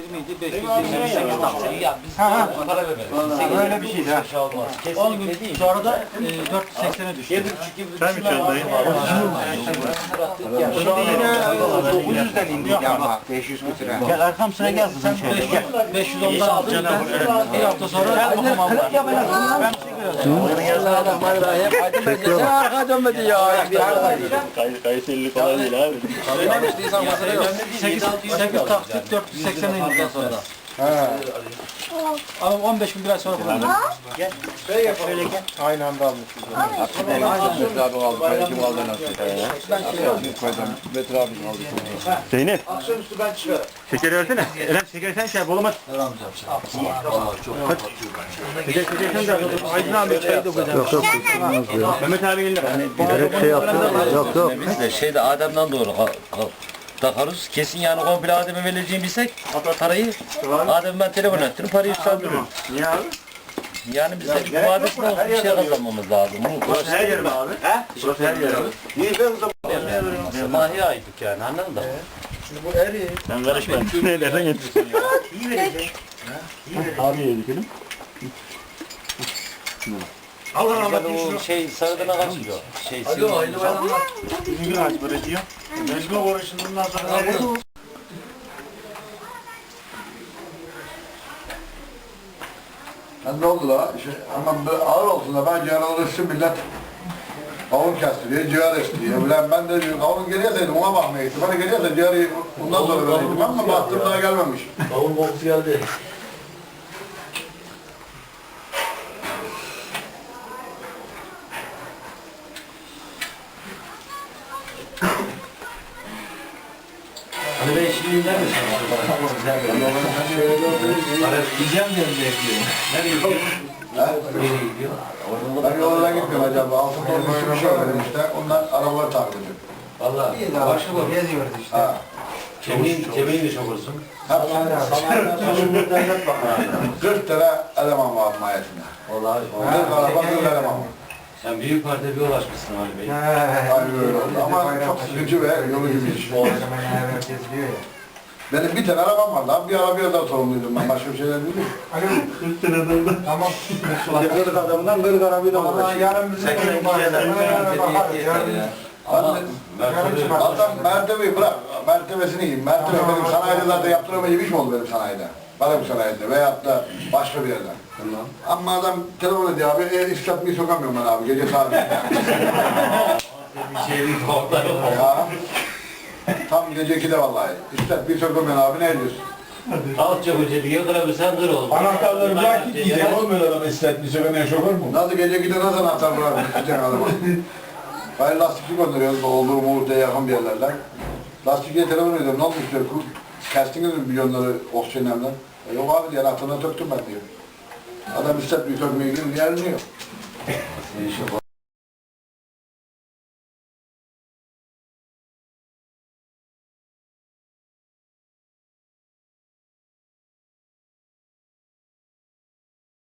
20 idi 528 taksi. Ya biz Ha, ha. para vermedik. Öyle bir şeydi ha. Şey olmaz. 10 gün Kesinlikle değil. sonra da e, 480'e düştü. Sen mi içiyorsun dayı? Şimdi yine 900'den indi ama 500 küsüre. Gel arkam sıra gelsin sen şöyle gel. 510'dan aldım ben. Bir hafta sonra bakalım abla. Ben Sen arka dönmedi ya. Kayısılık falan değil abi. 8, 8 taksit 480'e indikten sonra. Ama 15 gün bir ay sonra falan. Aynı anda almışız. Metre abi kaldı. Kaya kim kaldı nasıl? Metre abi kaldı. Zeynep. Şeker versene. Eren şeker sen şey bulamaz. Şeker şeker sen de Aydın abi çayı dokacağım. Yok yok. Mehmet abi gelir. Gerek şey yaptı. Yok yok. Biz de şeyde Adem'den doğru takarız. Kesin yani komple Adem'e vereceğini bilsek parayı Adem'e ben telefon ettim parayı üstlendiririm. Niye abi? Yani biz de bu vadesinden bir şey kazanmamız lazım. Bu Burası her yer mi abi? He? Burası her yer abi. Mahiye aydık yani anladın mı? Sen karışma. Ne dersen getir. Abi yedik elim. Allah rahmet o şey sarıdana kaçmıyor. Şey, Bizim bir ağaç böyle diyor. Mecbur uğraşından sonra Ha, ne oldu la? Şey, ama ağır olsun da ben ciğer alışsın millet. Kavun kestiriyor, ciğer istiyor. Ulan ben de diyor, kavun geliyorsa ona bakmaya gittim. Bana geliyorsa ciğeri bundan sonra vereydim ama baktım daha gelmemiş. Kavun kokusu geldi. Hani ben şimdi ne misin? Yiyeceğim diyorum bekliyorum. Nereye gidiyor? Nereye gidiyor? Ben yoldan gitmiyorum acaba. Altın torba bir şey verdim işte. Onlar arabaları takip ediyor. Valla başka bak. Geziyoruz işte. Ha. Kemiğin, kemiğin de çok olsun. 40 tane eleman var mahiyetinde. Vallahi. 40 araba 40 eleman var. Sen büyük partide bir ulaşmışsın Ali Bey. Aynı öyle oldu. Ama çok sıkıcı ve yolu gibi iş. Benim bir tane arabam vardı abi. Bir arabaya da sorumluydum ben. Başka bir şeyler bilmiyorum. Tamam. Kırık adamdan kırık arabayı da Vallahi uğraşıyor. yarın bizim köyün Adam mertebeyi bırak. Mertebesini yiyeyim. Mertebe benim sanayide zaten yaptıramayacağım iş mi oldu benim sanayide? Balık sanayide veyahut da başka bir yerden. Ama adam telefon ediyor abi, e, iş yapmayı sokamıyorum ben abi, gece saat. Bir şeylik korklar yok. ya. Tam gece 2'de vallahi. Bir sokamıyorum abi, ne ediyorsun? Al çabuk diyor, kırabilir sen kır oğlum. Anahtarları bırak git gidecek olmuyor adam istetmiş söylenen şoför mu? Nasıl gece 2'de nasıl anahtar bırakmış gideceksin adama? Hayır lastikçi gönderiyoruz olduğu muhte yakın bir yerlerden. Lastikçiye telefon ediyorum, ne olmuş diyor, kestiniz mi milyonları oksijenemden? E, yok abi diyor, anahtarına töktüm ben diyor. Adam istetmiyor, sökmeye gidiyor, yerliyor.